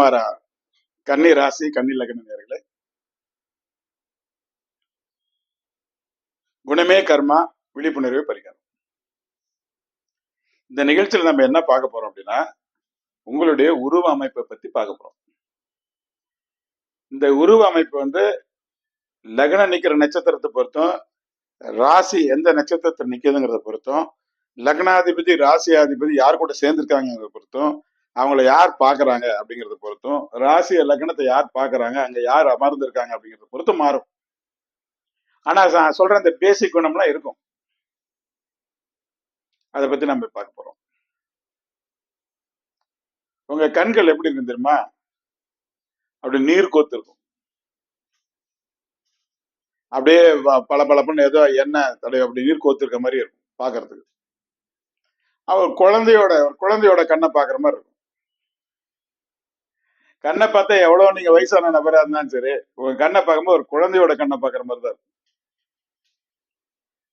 மாறா? கன்னி ராசி கன்னி லக்ன நேர்களே குணமே கர்மா விழிப்புணர்வே பரிகாரம். இந்த நிகழ்ச்சியில் நம்ம என்ன பார்க்க போறோம் அப்படின்னா உங்களுடைய உருவ அமைப்பை பத்தி பார்க்க போறோம். இந்த உருவ அமைப்பு வந்து லக்னம் நிக்கிற நட்சத்திரத்தை பொறுத்தும் ராசி எந்த நட்சத்திரத்தில் நிக்கிறதுங்கிறத பொறுத்தும் லக்னாதிபதி ராசியாதிபதி யார் கூட சேர்ந்திருக்காங்கிறத பொறுத்தும் அவங்கள யார் பாக்குறாங்க அப்படிங்கறத பொறுத்தும் ராசி லக்னத்தை யார் பாக்குறாங்க அங்க யார் அமர்ந்திருக்காங்க அப்படிங்கறத பொறுத்து மாறும். ஆனா சொல்ற அந்த பேசிக் குணம்லாம் இருக்கும். அதை பத்தி நம்ம பார்க்க போறோம். உங்க கண்கள் எப்படி இருக்கு தெரியுமா? அப்படி நீர் கோத்து இருக்கும். அப்படியே பல பளபளப்புன்னு ஏதோ எண்ணெய் தடவை அப்படி நீர் கோத்து இருக்க மாதிரி இருக்கும் பார்க்கறதுக்கு அவர் குழந்தையோட குழந்தையோட கண்ணை பார்க்குற மாதிரி இருக்கும். கண்ணை பார்த்தா எவ்வளவு நீங்க வயசான நபரா இருந்தாலும் சரி உங்க கண்ணை பார்க்கும்போது ஒரு குழந்தையோட கண்ணை பார்க்குற மாதிரி தான்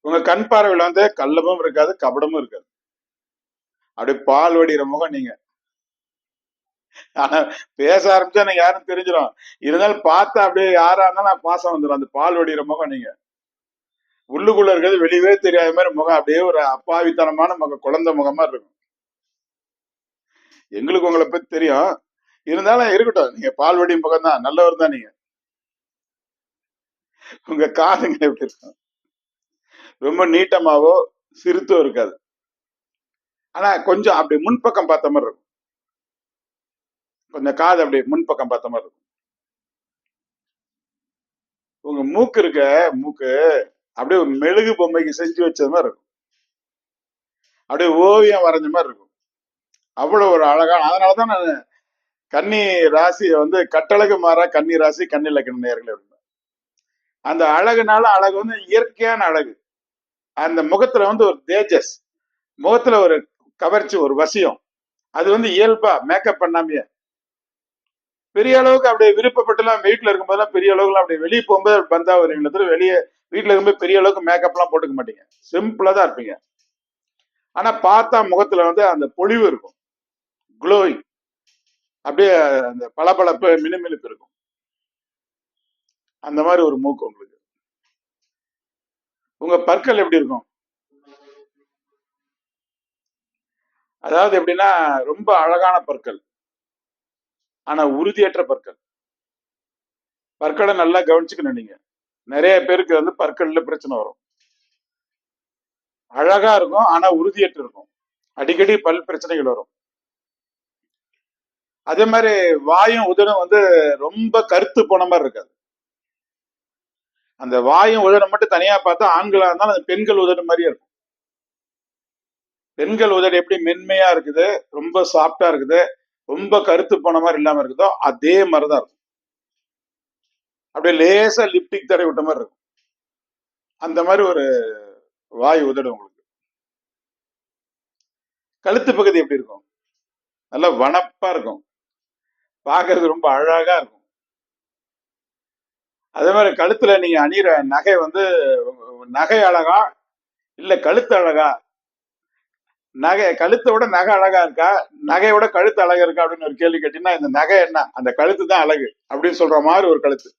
உங்க கண் பார்வையில வந்து கள்ளமும் இருக்காது கபடமும் இருக்காது. அப்படியே பால் வடிகிற முகம் நீங்க. ஆனா பேச ஆரம்பிச்சா நீங்க யாரும் தெரிஞ்சிடும். இருந்தாலும் பார்த்தா அப்படியே யாரா இருந்தாலும் பாசம் வந்துடும் அந்த பால் வடிகிற முகம் நீங்க. உள்ளுக்குள்ள இருக்கிறது வெளியவே தெரியாத மாதிரி முகம் அப்படியே ஒரு அப்பாவித்தனமான முகம் குழந்தை முகமா இருக்கும். எங்களுக்கு உங்களை பத்தி தெரியும். இருந்தாலும் இருக்கட்டும். நீங்க பால்வடி பக்கம் தான் நல்லவர் தான் நீங்க. உங்க காதுங்க எப்படி இருக்கும்? ரொம்ப நீட்டமாவோ சிறுத்தோ இருக்காது. ஆனா கொஞ்சம் அப்படி முன்பக்கம் பார்த்த மாதிரி இருக்கும். கொஞ்சம் காது அப்படி முன்பக்கம் பார்த்த மாதிரி இருக்கும். உங்க மூக்கு இருக்க மூக்கு அப்படியே ஒரு மெழுகு பொம்மைக்கு செஞ்சு வச்சது மாதிரி இருக்கும். அப்படியே ஓவியம் வரைஞ்ச மாதிரி இருக்கும். அவ்வளவு ஒரு அழகான அதனாலதான் நான் கன்னி ராசியை வந்து கட்டழகு மாறா கன்னி ராசி கன்னி லக்கண நேர்கள் அந்த அழகுனால அழகு வந்து இயற்கையான அழகு. அந்த முகத்துல வந்து ஒரு தேஜஸ். முகத்துல ஒரு கவர்ச்சி ஒரு வசியம். அது வந்து இயல்பா மேக்கப் பண்ணாமையே. பெரிய அளவுக்கு அப்படியே விருப்பப்பட்டுலாம் வீட்டுல இருக்கும்போதெல்லாம் பெரிய அளவுக்கு அப்படியே வெளியே போகும்போது பந்தா வருவீங்களே தவிர வெளியே வீட்டுல இருக்கும்போது பெரிய அளவுக்கு மேக்கப்லாம் போட்டுக்க மாட்டீங்க. சிம்பிளா தான் இருப்பீங்க. ஆனா பார்த்தா முகத்துல வந்து அந்த பொழிவு இருக்கும். க்ளோயிங் அப்படியே அந்த பளபளப்பு மினுமினுப்பு இருக்கும். அந்த மாதிரி ஒரு மூக்கு உங்களுக்கு. உங்க பற்கள் எப்படி இருக்கும்? அதாவது எப்படின்னா ரொம்ப அழகான பற்கள். ஆனா உறுதியற்ற பற்கள். பற்களை நல்லா கவனிச்சுக்கணும் நீங்க. நிறைய பேருக்கு வந்து பற்கள்ல பிரச்சனை வரும். அழகா இருக்கும் ஆனா உறுதியற்று இருக்கும். அடிக்கடி பல் பிரச்சனைகள் வரும். அதே மாதிரி வாயும் உதடும் வந்து ரொம்ப கருத்து போன மாதிரி இருக்காது. அந்த வாயும் உதடும் மட்டும் தனியா பார்த்தா ஆண்களா இருந்தாலும் அந்த பெண்கள் உதடு மாதிரியே இருக்கும். பெண்கள் உதடு எப்படி மென்மையா இருக்குது ரொம்ப சாஃப்டா இருக்குது ரொம்ப கருத்து போன மாதிரி இல்லாம இருக்குதோ அதே மாதிரிதான் இருக்கும். அப்படியே லேசா லிப்டிக் தடை விட்ட மாதிரி இருக்கும். அந்த மாதிரி ஒரு வாய் உதடு உங்களுக்கு. கழுத்து பகுதி எப்படி இருக்கும்? நல்லா வனப்பா இருக்கும். பார்க்கறது ரொம்ப அழகா இருக்கும். அதே மாதிரி கழுத்துல நீங்க அணிகிற நகை வந்து நகை அழகா இல்ல கழுத்து அழகா? நகை கழுத்தை விட நகை அழகா இருக்கா? நகையோட கழுத்து அழகா இருக்கா? அப்படின்னு ஒரு கேள்வி கேட்டீங்கன்னா இந்த நகை என்ன? அந்த கழுத்து தான் அழகு அப்படின்னு சொல்ற மாதிரி ஒரு கழுத்து.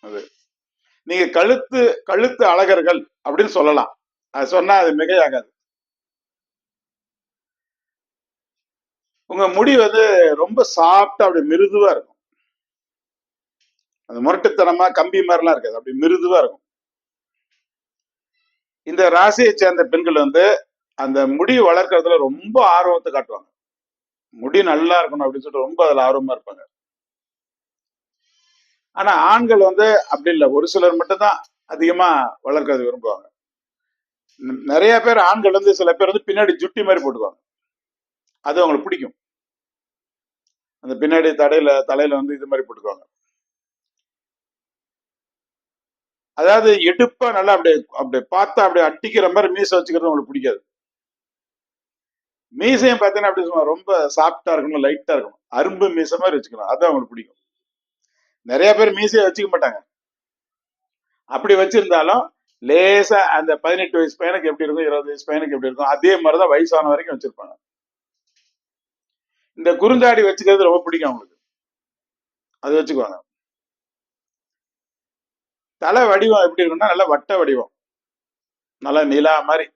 அது. நீங்க கழுத்து கழுத்து அழகர்கள் அப்படின்னு சொல்லலாம். அது சொன்னா அது மிகையாகாது. உங்க முடி வந்து ரொம்ப சாஃப்டா அப்படி மிருதுவா இருக்கும். அந்த முரட்டுத்தனமா கம்பி மாதிரிலாம் இருக்காது. அப்படி மிருதுவா இருக்கும். இந்த ராசியை சேர்ந்த பெண்கள் வந்து அந்த முடி வளர்க்கறதுல ரொம்ப ஆர்வத்தை காட்டுவாங்க. முடி நல்லா இருக்கணும் அப்படின்னு சொல்லிட்டு ரொம்ப அதுல ஆர்வமா இருப்பாங்க. ஆனா ஆண்கள் வந்து அப்படி இல்லை. ஒரு சிலர் மட்டும்தான் அதிகமா வளர்க்கறது விரும்புவாங்க. நிறைய பேர் ஆண்கள் வந்து சில பேர் வந்து பின்னாடி ஜுட்டி மாதிரி போட்டுக்குவாங்க. அது அவங்களுக்கு பிடிக்கும். அந்த பின்னாடி தடையில தலையில வந்து இது மாதிரி போட்டுக்குவாங்க. அதாவது எடுப்பா நல்லா அப்படியே அப்படி பார்த்தா அப்படியே அட்டிக்கிற மாதிரி மீசை வச்சுக்கிறது உங்களுக்கு பிடிக்காது. மீசையும் பார்த்தீங்கன்னா அப்படி ரொம்ப சாஃப்டா இருக்கணும் லைட்டா இருக்கணும். அரும்பு மீசை மாதிரி வச்சுக்கணும் அதுதான் அவங்களுக்கு பிடிக்கும். நிறைய பேர் மீசையை வச்சுக்க மாட்டாங்க. அப்படி வச்சிருந்தாலும் லேசா அந்த பதினெட்டு வயசு பையனுக்கு எப்படி இருக்கும் இருபது வயசு பையனுக்கு எப்படி இருக்கும் அதே மாதிரிதான் வயசான வரைக்கும் வச்சிருப்பாங்க. இந்த குறுந்தாடி வச்சுக்கிறது ரொம்ப பிடிக்கும் அவங்களுக்கு. அது வச்சுக்குவாங்க. தலை வடிவம் எப்படி இருக்கும்னா நல்லா வட்ட வடிவம். நல்லா நிலா மாதிரி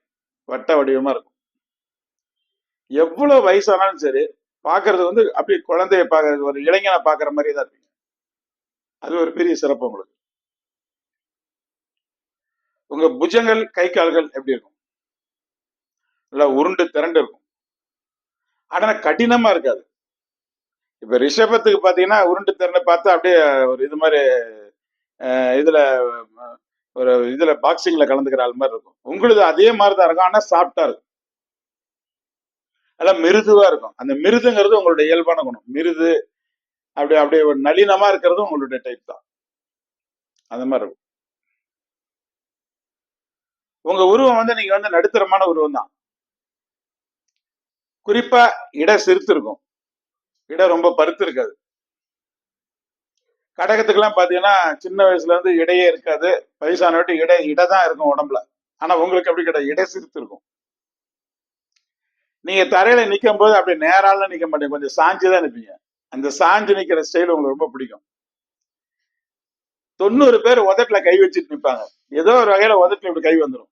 வட்ட வடிவமா இருக்கும். எவ்வளவு வயசானாலும் சரி பாக்குறது வந்து அப்படி குழந்தைய பாக்குறது ஒரு இளைஞனை பாக்குற மாதிரி தான் இருப்பீங்க அது ஒரு பெரிய சிறப்பு உங்களுக்கு. உங்க புஜங்கள் கை கால்கள் எப்படி இருக்கும்? நல்லா உருண்டு திரண்டு இருக்கும். ஆனா கடினமா இருக்காது. இப்ப ரிஷபத்துக்கு பாத்தீங்கன்னா உருண்டு திறனை பார்த்தா அப்படியே ஒரு இது மாதிரி அஹ், இதுல ஒரு இதுல பாக்ஸிங்ல கலந்துக்கிற ஆள் மாதிரி இருக்கும். உங்களுது அதே மாதிரி தான் இருக்கும். ஆனா சாஃப்டா இருக்கும். நல்லா மிருதுவா இருக்கும். அந்த மிருதுங்கிறது உங்களுடைய இயல்பான குணம். மிருது அப்படி அப்படியே ஒரு நளினமா இருக்கிறதும் உங்களுடைய டைப் தான். அந்த மாதிரி இருக்கும். உங்க உருவம் வந்து நீங்க வந்து நடுத்தரமான உருவம் தான். குறிப்பா இட சிறுத்து இருக்கும் இடம் ரொம்ப பருத்து இருக்காது கடகத்துக்கெல்லாம் பாத்தீங்கன்னா சின்ன வயசுல இருந்து இடையே இருக்காது. வயசானவாட்டி இடை இட தான் இருக்கும் உடம்புல. ஆனா உங்களுக்கு அப்படி கிடையாது இட சிறுத்து இருக்கும் நீங்க தரையில நிக்கும் போது அப்படி நேரால நிக்க மாட்டீங்க. கொஞ்சம் சாஞ்சுதான் நிற்பீங்க நிப்பீங்க. அந்த சாஞ்சு நிக்கிற ஸ்டைல் உங்களுக்கு ரொம்ப பிடிக்கும். தொண்ணூறு பேர் உதட்டுல கை வச்சுட்டு நிப்பாங்க. ஏதோ ஒரு வகையில உதட்டுல இப்படி கை வந்துடும்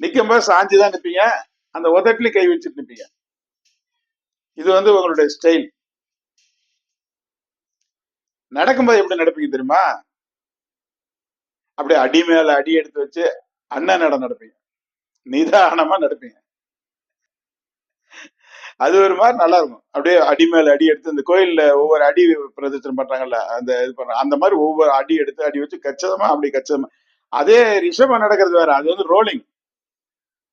நிற்கும் போது சாஞ்சுதான் நிற்பீங்க அந்த உதட்டுல கை வச்சுட்டு இருப்பீங்க இது வந்து உங்களுடைய ஸ்டைல் நடக்கும்போது எப்படி நடப்பீங்க தெரியுமா? அப்படியே அடி மேல அடி எடுத்து வச்சு அண்ணன் நடம் நடப்பீங்க. நிதானமா நடப்பீங்க. அது ஒரு மாதிரி நல்லா இருக்கும் அப்படியே அடி மேல அடி எடுத்து இந்த கோயில்ல ஒவ்வொரு அடி பிரதர்சனம் பண்றாங்கல்ல அந்த இது பண்றாங்க அந்த மாதிரி ஒவ்வொரு அடி எடுத்து அடி வச்சு கச்சதமா அப்படி கச்சதமா. அதே ரிஷபம் நடக்கிறது வேற. அது வந்து ரோலிங்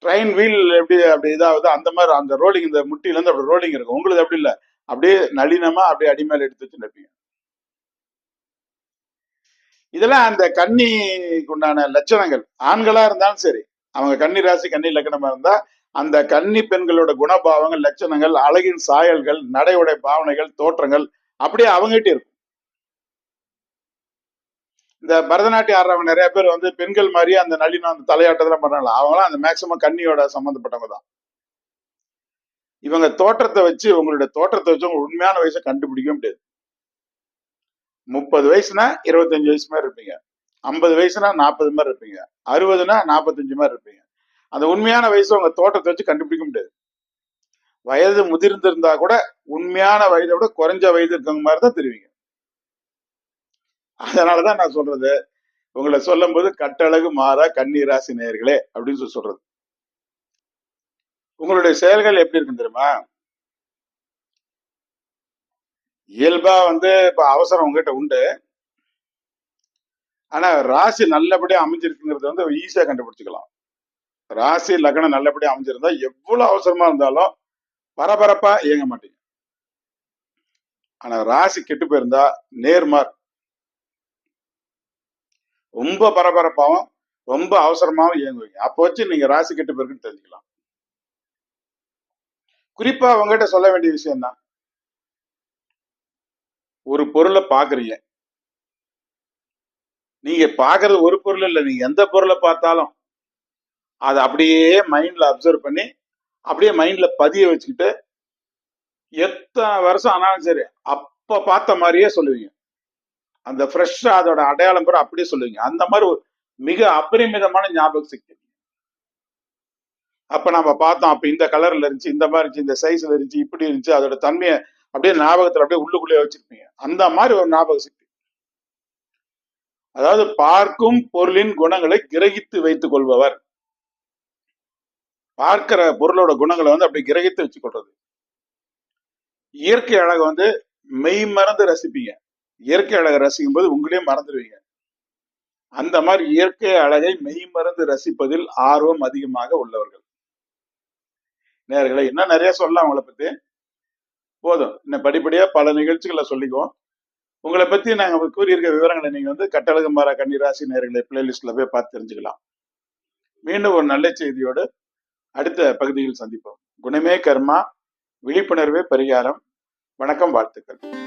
ட்ரெயின் வீல் எப்படி அப்படி இதாகுது அந்த மாதிரி அந்த ரோலிங் இந்த முட்டில இருந்து அப்படி ரோலிங் இருக்கும். உங்களுக்கு அப்படி இல்ல? அப்படியே நளினமா அப்படியே அடிமேல எடுத்து வச்சு நிற்பீங்க இதெல்லாம் அந்த கன்னிக்கு உண்டான லட்சணங்கள். ஆண்களா இருந்தாலும் சரி அவங்க கன்னி ராசி கன்னி லக்னமா இருந்தா அந்த கன்னி பெண்களோட குணபாவங்கள் லட்சணங்கள் அழகின் சாயல்கள் நடை உடை பாவனைகள் தோற்றங்கள் அப்படியே அவங்ககிட்ட இருக்கும். இந்த பரதநாட்டியம் ஆடுறவங்க நிறைய பேர் வந்து பெண்கள் மாதிரியே அந்த நளினம் அந்த தலையாட்டத்தெல்லாம் பண்ணல அவங்களாம் அந்த மேக்சிமம் கண்ணியோட சம்மந்தப்பட்டவங்க தான். இவங்க தோற்றத்தை வச்சு உங்களுடைய தோற்றத்தை வச்சு உங்க உண்மையான வயசை கண்டுபிடிக்க முடியாது. முப்பது வயசுனா இருபத்தஞ்சு வயசு மாதிரி இருப்பீங்க. ஐம்பது வயசுனா நாற்பது மாதிரி இருப்பீங்க. அறுபதுனா நாற்பத்தஞ்சு மாதிரி இருப்பீங்க. அந்த உண்மையான வயசு உங்க தோற்றத்தை வச்சு கண்டுபிடிக்க முடியாது. வயது முதிர்ந்திருந்தா கூட உண்மையான வயதை விட குறைஞ்ச வயது இருக்கவங்க மாதிரி தான் தெரிவிங்க. அதனாலதான் நான் சொல்றது. உங்களை சொல்லும் போது கட்டழகு மாறா கண்ணீராசி நேயர்களே அப்படின்னு சொல்லி சொல்றது. உங்களுடைய செயல்கள் எப்படி இருக்கு தெரியுமா? இயல்பா வந்து இப்ப அவசரம் உங்ககிட்ட உண்டு. ஆனா ராசி நல்லபடியா அமைஞ்சிருக்குங்கிறது வந்து ஈஸியா கண்டுபிடிச்சுக்கலாம். ராசி லக்னம் நல்லபடியா அமைஞ்சிருந்தா எவ்வளவு அவசரமா இருந்தாலும் பரபரப்பா இயங்க மாட்டீங்க. ஆனா ராசி கெட்டு போயிருந்தா நேர்மார் ரொம்ப பரபரப்பாகவும் ரொம்ப அவசரமாவும் இயங்குவீங்க. அப்போ வச்சு நீங்க ராசி கெட்டு போயிருக்குன்னு தெரிஞ்சுக்கலாம். குறிப்பா உங்ககிட்ட சொல்ல வேண்டிய விஷயம் தான் ஒரு பொருளை பாக்குறீங்க. நீங்க பாக்குறது ஒரு பொருள் இல்லை நீங்க எந்த பொருளை பார்த்தாலும் அதை அப்படியே மைண்ட்ல அப்சர்வ் பண்ணி அப்படியே மைண்ட்ல பதிய வச்சுக்கிட்டு எத்தனை வருஷம் ஆனாலும் சரி அப்ப பார்த்த மாதிரியே சொல்லுவீங்க. அந்த ஃப்ரெஷ்ஷா அதோட அடையாளம் கூட அப்படியே சொல்லுவீங்க. அந்த மாதிரி ஒரு மிக அபரிமிதமான ஞாபக சக்தி. அப்ப நம்ம பார்த்தோம் அப்ப இந்த கலர்ல இருந்துச்சு இந்த மாதிரி இருந்துச்சு இந்த சைஸ்ல இருந்துச்சு இப்படி இருந்துச்சு அதோட தன்மையை அப்படியே ஞாபகத்துல அப்படியே உள்ளுக்குள்ளே வச்சிருப்பீங்க. அந்த மாதிரி ஒரு ஞாபக சக்தி. அதாவது பார்க்கும் பொருளின் குணங்களை கிரகித்து வைத்துக் கொள்பவர். பார்க்கிற பொருளோட குணங்களை வந்து அப்படி கிரகித்து வச்சு கொள்றது. இயற்கை அழகை வந்து மெய் மறந்து ரசிப்பீங்க. இயற்கை அழகை ரசிக்கும் போது உங்களே மறந்துடுவீங்க. அந்த மாதிரி இயற்கை அழகை மெய் மறந்து ரசிப்பதில் ஆர்வம் அதிகமாக உள்ளவர்கள். நேர்களை இன்னும் நிறைய சொல்லலாம் அவங்கள பத்தி. போதும். இன்னும் படிப்படியா பல நிகழ்ச்சிகளை சொல்லிக்குவோம். உங்களை பத்தி நாங்க கூறியிருக்க விவரங்களை நீங்க வந்து கட்டழகு மாறா கன்னிராசி நேர்களை பிளேலிஸ்ட்ல போய் பார்த்து தெரிஞ்சுக்கலாம். மீண்டும் ஒரு நல்ல செய்தியோடு அடுத்த பகுதியில் சந்திப்போம். குணமே கர்மா விழிப்புணர்வே பரிகாரம். வணக்கம் வாழ்த்துக்கள்.